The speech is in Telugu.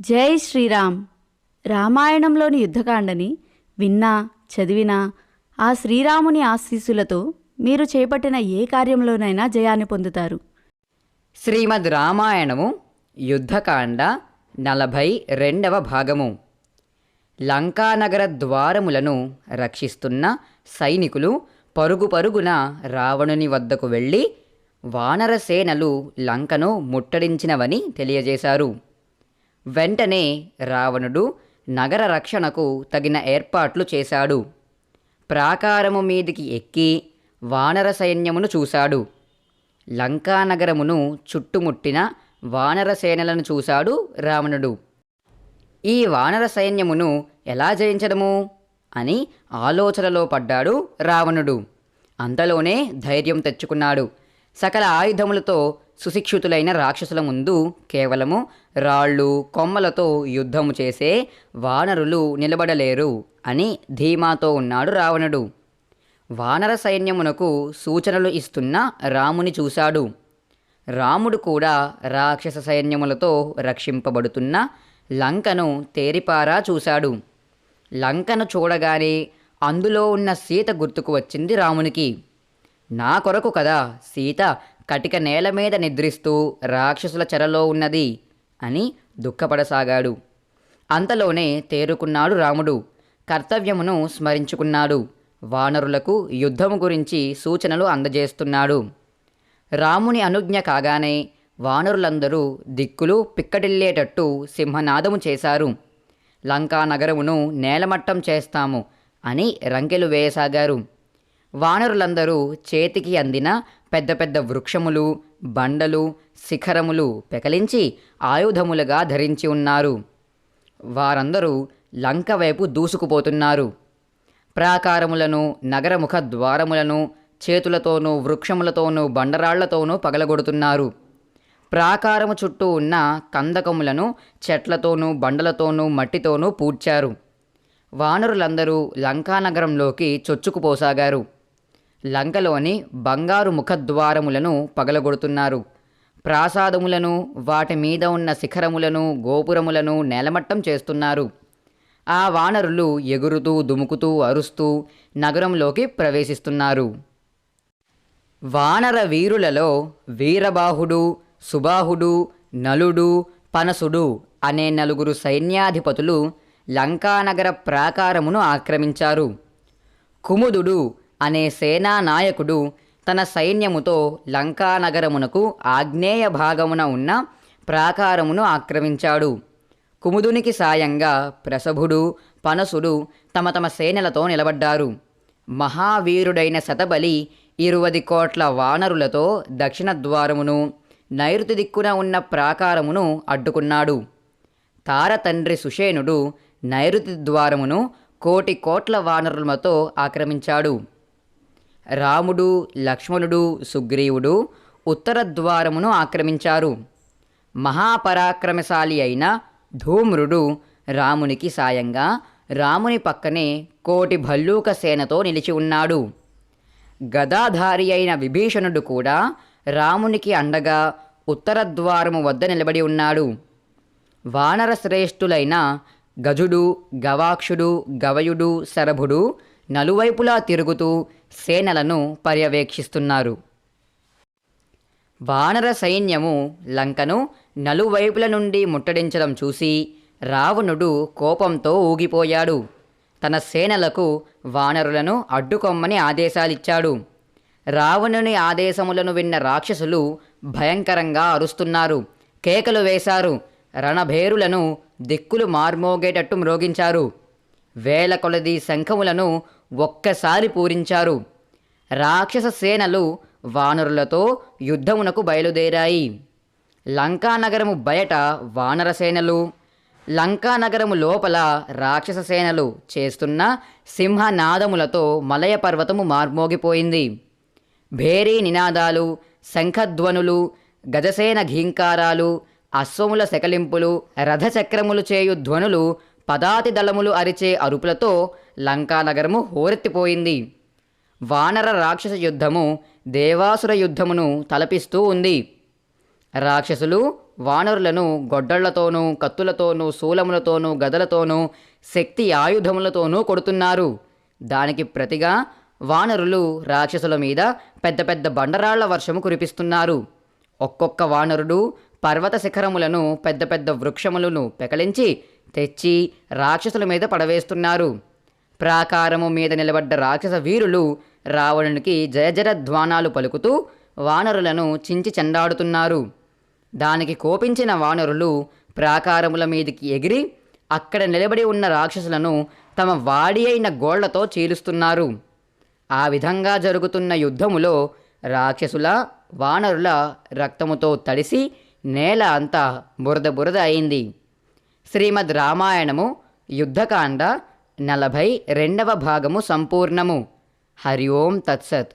జై శ్రీరామ్. రామాయణంలోని యుద్ధకాండని విన్నా చదివినా ఆ శ్రీరాముని ఆశీస్సులతో మీరు చేపట్టిన ఏ కార్యంలోనైనా జయాన్ని పొందుతారు. శ్రీమద్ రామాయణము యుద్ధకాండ నలభై రెండవ భాగము. లంకానగర ద్వారములను రక్షిస్తున్న సైనికులు పరుగు పరుగున రావణుని వద్దకు వెళ్ళి వానరసేనలు లంకను ముట్టడించినవని తెలియజేశారు. వెంటనే రావణుడు నగర రక్షణకు తగిన ఏర్పాట్లు చేశాడు. ప్రాకారము మీదికి ఎక్కి వానర సైన్యమును చూశాడు. లంకానగరమును చుట్టుముట్టిన వానర సేనలను చూశాడు రావణుడు. ఈ వానర సైన్యమును ఎలా జయించడము? అని ఆలోచనలో పడ్డాడు రావణుడు. అంతలోనే ధైర్యం తెచ్చుకున్నాడు. సకల ఆయుధములతో సుశిక్షితులైన రాక్షసుల ముందు కేవలము రాళ్ళు కొమ్మలతో యుద్ధము చేసే వానరులు నిలబడలేరు అని ధీమాతో ఉన్నాడు రావణుడు. వానర సైన్యమునకు సూచనలు ఇస్తున్న రాముని చూశాడు. రాముడు కూడా రాక్షస సైన్యములతో రక్షింపబడుతున్న లంకను తేరిపారా చూశాడు. లంకను చూడగానే అందులో ఉన్న సీత గుర్తుకు వచ్చింది రామునికి. నా కొరకు కదా సీత కటిక నేల మీద నిద్రిస్తూ రాక్షసుల చెరలో ఉన్నది అని దుఃఖపడసాగాడు. అంతలోనే తేరుకున్నాడు రాముడు. కర్తవ్యమును స్మరించుకున్నాడు. వానరులకు యుద్ధము గురించి సూచనలు అందజేస్తున్నాడు. రాముని అనుజ్ఞ కాగానే వానరులందరూ దిక్కులు పిక్కటిల్లేటట్టు సింహనాదము చేశారు. లంకా నగరమును నేలమట్టం చేస్తాము అని రంకెలు వేయసాగారు. వానరులందరూ చేతికి అందిన పెద్ద పెద్ద వృక్షములు బండలు శిఖరములు పెకలించి ఆయుధములుగా ధరించి ఉన్నారు. వారందరూ లంక వైపు దూసుకుపోతున్నారు. ప్రాకారములను నగరముఖ ద్వారములను చేతులతోనూ వృక్షములతోనూ బండరాళ్ళతోనూ పగలగొడుతున్నారు. ప్రాకారము చుట్టూ ఉన్న కందకములను చెట్లతోనూ బండలతోనూ మట్టితోనూ పూడ్చారు. వానరులందరూ లంకానగరంలోకి చొచ్చుకుపోసాగారు. లంకలోని బంగారు ముఖద్వారములను పగలగొడుతున్నారు. ప్రాసాదములను వాటి మీద ఉన్న శిఖరములను గోపురములను నేలమట్టం చేస్తున్నారు. ఆ వానరులు ఎగురుతూ దుముకుతూ అరుస్తూ నగరంలోకి ప్రవేశిస్తున్నారు. వానర వీరులలో వీరబాహుడు సుబాహుడు నలుడు పనసుడు అనే నలుగురు సైన్యాధిపతులు లంకానగర ప్రాకారమును ఆక్రమించారు. కుముదుడు అనే సేనా నాయకుడు తన సైన్యముతో లంకానగరమునకు ఆగ్నేయ భాగమున ఉన్న ప్రాకారమును ఆక్రమించాడు. కుముదునికి సాయంగా ప్రసభుడు పనసుడు తమ తమ సేనలతో నిలబడ్డారు. మహావీరుడైన శతబలి ఇరువది కోట్ల వానరులతో దక్షిణ ద్వారమును నైరుతి దిక్కున ఉన్న ప్రాకారమును అడ్డుకున్నాడు. తారతండ్రి సుషేనుడు నైరుతి ద్వారమును కోటి కోట్ల వానరులతో ఆక్రమించాడు. రాముడు లక్ష్మణుడు సుగ్రీవుడు ఉత్తర ద్వారమును ఆక్రమించారు. మహాపరాక్రమశాలి అయిన ధూమ్రుడు రామునికి సాయంగా రాముని పక్కనే కోటి భల్లూక సేనతో నిలిచి ఉన్నాడు. గదాధారి అయిన విభీషణుడు కూడా రామునికి అండగా ఉత్తర ద్వారము వద్ద నిలబడి ఉన్నాడు. వానర శ్రేష్ఠులైన గజుడు గవాక్షుడు గవయుడు శరభుడు నలువైపులా తిరుగుతూ సేనలను పర్యవేక్షిస్తున్నారు. వానర సైన్యము లంకను నలువైపుల నుండి ముట్టడించడం చూసి రావణుడు కోపంతో ఊగిపోయాడు. తన సేనలకు వానరులను అడ్డుకొమ్మని ఆదేశాలిచ్చాడు. రావణుని ఆదేశములను విన్న రాక్షసులు భయంకరంగా అరుస్తున్నారు. కేకలు వేశారు. రణభేరులను దిక్కులు మార్మోగేటట్టు మ్రోగించారు. వేల కొలది శంఖములను ఒక్కసారి పూరించారు. రాక్షస సేనలు వానరులతో యుద్ధమునకు బయలుదేరాయి. లంకానగరము బయట వానర సేనలు లంకానగరము లోపల రాక్షస సేనలు చేస్తున్న సింహనాదములతో మలయ పర్వతము మార్మోగిపోయింది. భేరీ నినాదాలు శంఖధ్వనులు గజసేన ఘీంకారాలు అశ్వముల శకలింపులు రథచక్రములు చేయు ధ్వనులు పదాతి దళములు అరిచే అరుపులతో లంకానగరము హోరెత్తిపోయింది. వానర రాక్షస యుద్ధము దేవాసుర యుద్ధమును తలపిస్తూ ఉంది. రాక్షసులు వానరులను గొడ్డళ్ళతోనూ కత్తులతోనూ శూలములతోనూ గదలతోనూ శక్తి ఆయుధములతోనూ కొడుతున్నారు. దానికి ప్రతిగా వానరులు రాక్షసుల మీద పెద్ద పెద్ద బండరాళ్ళ వర్షము కురిపిస్తున్నారు. ఒక్కొక్క వానరుడు పర్వత శిఖరములను పెద్ద పెద్ద వృక్షములను పెకలించి తెచ్చి రాక్షసుల మీద పడవేస్తున్నారు. ప్రాకారము మీద నిలబడ్డ రాక్షస వీరులు రావణునికి జయజరధ్వానాలు పలుకుతూ వానరులను చించి చెండాడుతున్నారు. దానికి కోపించిన వానరులు ప్రాకారముల మీదకి ఎగిరి అక్కడ నిలబడి ఉన్న రాక్షసులను తమ వాడి అయిన గోళ్ళతో చీలుస్తున్నారు. ఆ విధంగా జరుగుతున్న యుద్ధములో రాక్షసుల వానరుల రక్తముతో తడిసి నేల అంతా బురద బురద అయింది. శ్రీమద్ రామాయణము యుద్ధకాండ నలభై రెండవ భాగము సంపూర్ణము. హరి ఓం తత్సత్.